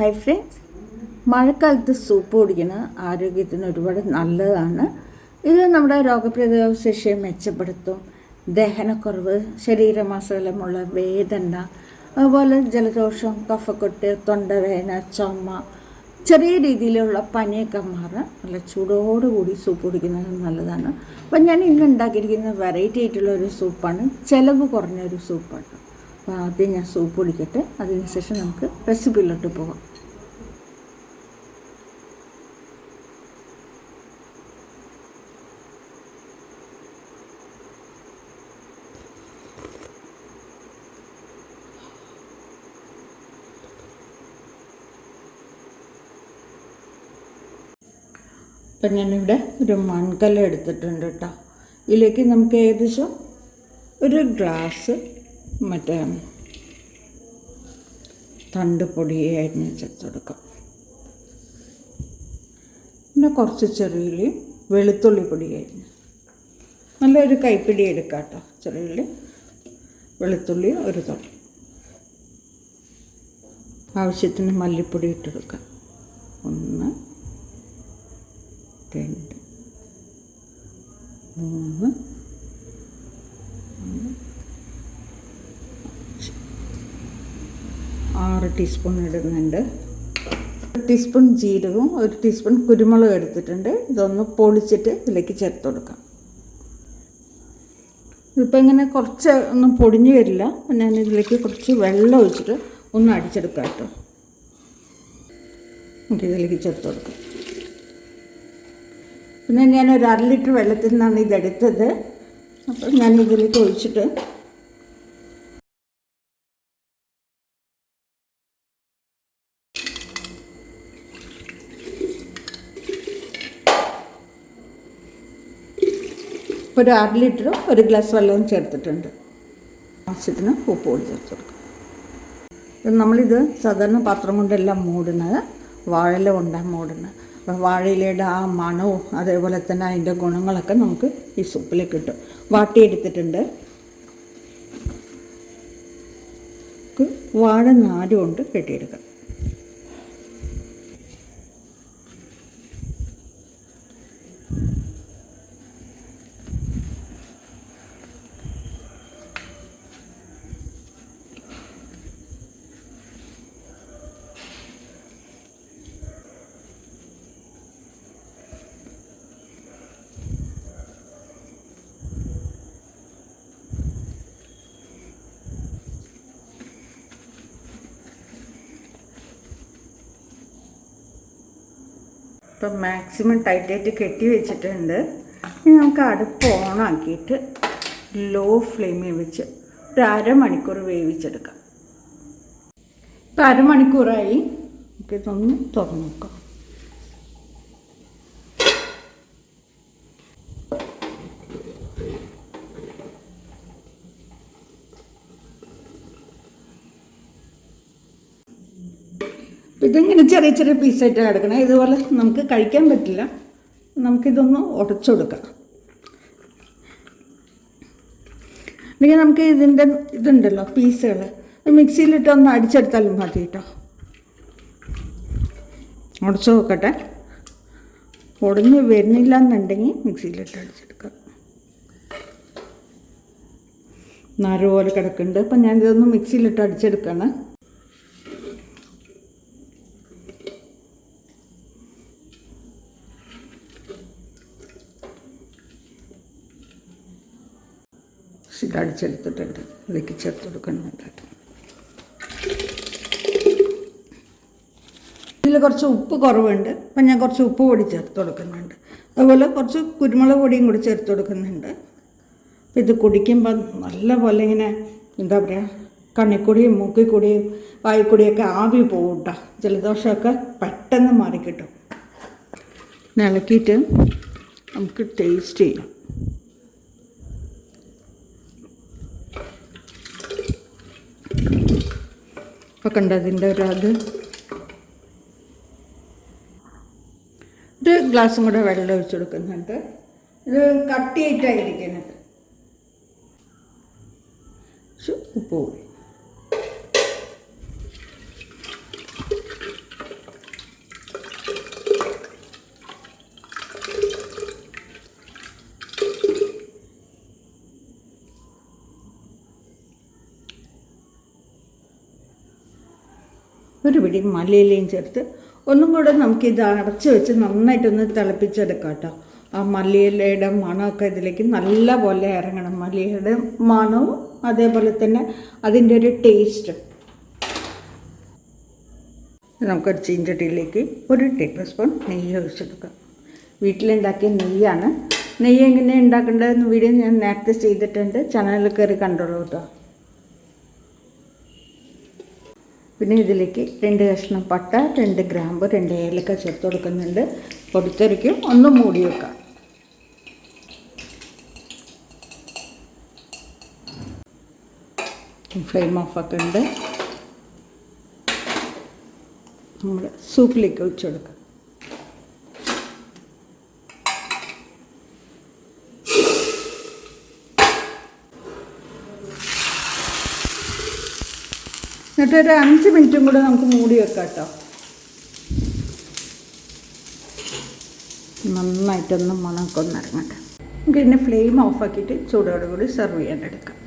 Hi friends മഴക്കാലത്ത് soup കുടിക്കുന്നത് ആരോഗ്യത്തിന് ഒരുപാട് നല്ലതാണ്. ഇത് നമ്മുടെ രോഗപ്രതിരോധ ശേഷിയെ മെച്ചപ്പെടുത്തും. ദഹനക്കുറവ് ശരീരമാസകലമുള്ള വേദന അതുപോലെ ജലദോഷം കഫക്കെട്ട് തൊണ്ടവേദന ചുമ ചെറിയ രീതിയിലുള്ള പനിയൊക്കെ മാറാൻ നല്ല ചൂടോടുകൂടി സൂപ്പ് കുടിക്കുന്നത് നല്ലതാണ്. അപ്പം ഞാൻ ഇന്ന് ഉണ്ടാക്കിയിരിക്കുന്ന വെറൈറ്റി ആയിട്ടുള്ള ഒരു സൂപ്പാണ്. ചിലവ് കുറഞ്ഞ ഒരു സൂപ്പാണ്. അപ്പോൾ ആദ്യം ഞാൻ സൂപ്പ് കുടിക്കട്ടെ. അതിനുശേഷം നമുക്ക് റെസിപ്പിയിലോട്ട് പോകാം അപ്പം ഞാനിവിടെ ഒരു മൺകല എടുത്തിട്ടുണ്ട് കേട്ടോ. ഇതിലേക്ക് നമുക്ക് ഏകദേശം ഒരു ഗ്ലാസ് മറ്റേ തണ്ട് പൊടി അരിഞ്ഞ് ചേർത്ത് കൊടുക്കാം. പിന്നെ കുറച്ച് ചെറിയുള്ളി വെളുത്തുള്ളി പൊടി അരിഞ്ഞ് നല്ലൊരു കൈപ്പിടി എടുക്കാം കേട്ടോ. ചെറിയുള്ളി വെളുത്തുള്ളി ഒരു തൊള്ളി ആവശ്യത്തിന് മല്ലിപ്പൊടി ഇട്ടെടുക്കാം ഒന്ന് രണ്ട് മൂന്ന്. ആറ് ടീസ്പൂൺ ഇടുന്നുണ്ട്. ഒരു ടീസ്പൂൺ ജീരകവും ഒരു ടീസ്പൂൺ കുരുമുളകും എടുത്തിട്ടുണ്ട്. ഇതൊന്ന് പൊളിച്ചിട്ട് ഇതിലേക്ക് ചേർത്ത് കൊടുക്കാം. ഇതിപ്പോൾ ഇങ്ങനെ കുറച്ച് ഒന്നും പൊടിഞ്ഞു വരില്ല. ഞാൻ ഇതിലേക്ക് കുറച്ച് വെള്ളം ഒഴിച്ചിട്ട് ഒന്ന് അടിച്ചെടുക്കാം കേട്ടോ. ഇതിലേക്ക് ചേർത്ത് കൊടുക്കാം. പിന്നെ ഞാൻ ഒരു അര ലിറ്റർ വെള്ളത്തിൽ നിന്നാണ് ഇതെടുത്തത്. അപ്പം ഞാൻ ഇതിലേക്ക് ഒഴിച്ചിട്ട് ഒരു അര ലിറ്ററും ഒരു ഗ്ലാസ് വെള്ളവും ചേർത്തിട്ടുണ്ട്. ആവശ്യത്തിന് ഉപ്പ് പൊടി ചേർത്ത് കൊടുക്കും. നമ്മളിത് സാധാരണ പാത്രം കൊണ്ടെല്ലാം മൂടുന്നത്. വാഴല കൊണ്ടാണ് മൂടുന്നത്. വാഴയിലയുടെ ആ മണവും അതേപോലെ തന്നെ അതിന്റെ ഗുണങ്ങളൊക്കെ നമുക്ക് ഈ സൂപ്പിൽ കിട്ടും. വാട്ടിയെടുത്തിട്ടുണ്ട്. വാഴ നാരുകൊണ്ട് കെട്ടിയെടുക്കാം. ഇപ്പം മാക്സിമം ടൈറ്റായിട്ട് കെട്ടി വെച്ചിട്ടുണ്ട്. ഇനി നമുക്ക് അടുപ്പ് ഓണാക്കിയിട്ട് ലോ ഫ്ലെയിമിൽ വെച്ച് ഒരു അരമണിക്കൂർ വേവിച്ചെടുക്കാം. ഇപ്പം അരമണിക്കൂറായി. നമുക്കിതൊന്ന് തുറന്നു നോക്കാം. ഇതിങ്ങനെ ചെറിയ ചെറിയ പീസായിട്ട് കിടക്കണം. ഇതുപോലെ നമുക്ക് കഴിക്കാൻ പറ്റില്ല. നമുക്കിതൊന്ന് ഉടച്ചു കൊടുക്കാം അല്ലെങ്കിൽ നമുക്ക് ഇതിന്റെ ഇതുണ്ടല്ലോ പീസുകൾ മിക്സിയിലിട്ട് ഒന്ന് അടിച്ചെടുത്താലും മതി കേട്ടോ ഉടച്ചു നോക്കട്ടെ. ഉടഞ്ഞ് വരുന്നില്ല എന്നുണ്ടെങ്കിൽ മിക്സിയിലിട്ട് അടിച്ചെടുക്കാം. നാര് പോലെ കിടക്കുന്നുണ്ട്. അപ്പം ഞാനിതൊന്ന് മിക്സിയിലിട്ട് അടിച്ചെടുക്കണം. ഇത് അടിച്ചെടുത്തിട്ടുണ്ട്. ഇതിലേക്ക് ചേർത്ത് കൊടുക്കുന്നുണ്ട് ഇതിൽ കുറച്ച് ഉപ്പ് കുറവുണ്ട്. അപ്പം ഞാൻ കുറച്ച് ഉപ്പ് പൊടി ചേർത്ത് കൊടുക്കുന്നുണ്ട്. അതുപോലെ കുറച്ച് കുരുമുളക് പൊടിയും കൂടി ചേർത്ത് കൊടുക്കുന്നുണ്ട്. ഇത് കുടിക്കുമ്പോൾ നല്ല പോലെ ഇങ്ങനെ എന്താ പറയുക കണ്ണിക്കൂടിയും മൂക്കിക്കൂടിയും വായിക്കൂടിയൊക്കെ ആവി പോകും കേട്ടോ ജലദോഷമൊക്കെ പെട്ടെന്ന് മാറിക്കിട്ടും. ഇളക്കിയിട്ട് നമുക്ക് ടേസ്റ്റ് ചെയ്യാം. അപ്പോൾ കണ്ട അതിന്റെ ഒരു അത്? ഒരു ഗ്ലാസ്സും കൂടെ വെള്ളം ഒഴിച്ചു കൊടുക്കുന്നുണ്ട്. ഇത് കട്ടിയായിട്ടായിരിക്കുന്നത് ഉപ്പ് കൂടി ഒരു പിടി മല്ലിയിലയും ചേർത്ത് ഒന്നും കൂടെ നമുക്കിത് അടച്ച് വെച്ച് നന്നായിട്ടൊന്ന് തിളപ്പിച്ചെടുക്കാം കേട്ടോ ആ മല്ലിയിലയുടെ മണമൊക്കെ ഇതിലേക്ക് നല്ല പോലെ ഇറങ്ങണം. മല്ലിയുടെ മണവും അതേപോലെ തന്നെ അതിന്റെ ഒരു ടേസ്റ്റ്. നമുക്കൊരു ചീഞ്ചട്ടിയിലേക്ക് ഒരു ടേബിൾ സ്പൂൺ നെയ്യ് ഒഴിച്ചെടുക്കാം. വീട്ടിലുണ്ടാക്കിയ നെയ്യാണ്. നെയ്യ് എങ്ങനെ ഉണ്ടാക്കേണ്ടതെന്ന് വീഡിയോ ഞാൻ നേരത്തെ ചെയ്തിട്ടുണ്ട്. ചാനലിൽ കയറി കണ്ടോളൂ കേട്ടോ. പിന്നെ ഇതിലേക്ക് രണ്ട് കഷ്ണം പട്ട രണ്ട് ഗ്രാമ്പ് രണ്ട് ഏലക്ക ചേർത്ത് കൊടുക്കുന്നുണ്ട്. പൊടിത്തെറിക്കും. ഒന്ന് മൂടി വെക്കാം. ഫ്ലെയിം ഓഫൊക്കെ ഉണ്ട്. നമ്മൾ സൂപ്പിലേക്ക് ഒഴിച്ചു കൊടുക്കാം. എന്നിട്ട് ഒരു അഞ്ച് മിനിറ്റും കൂടെ നമുക്ക് മൂടി വെക്കാം കേട്ടോ. നന്നായിട്ടൊന്ന് മണക്കൊന്നിറങ്ങട്ടെ. നമുക്ക് ഇതിന്റെ ഫ്ലെയിം ഓഫാക്കിയിട്ട് ചൂടോടുകൂടി സെർവ് ചെയ്യാൻ എടുക്കാം.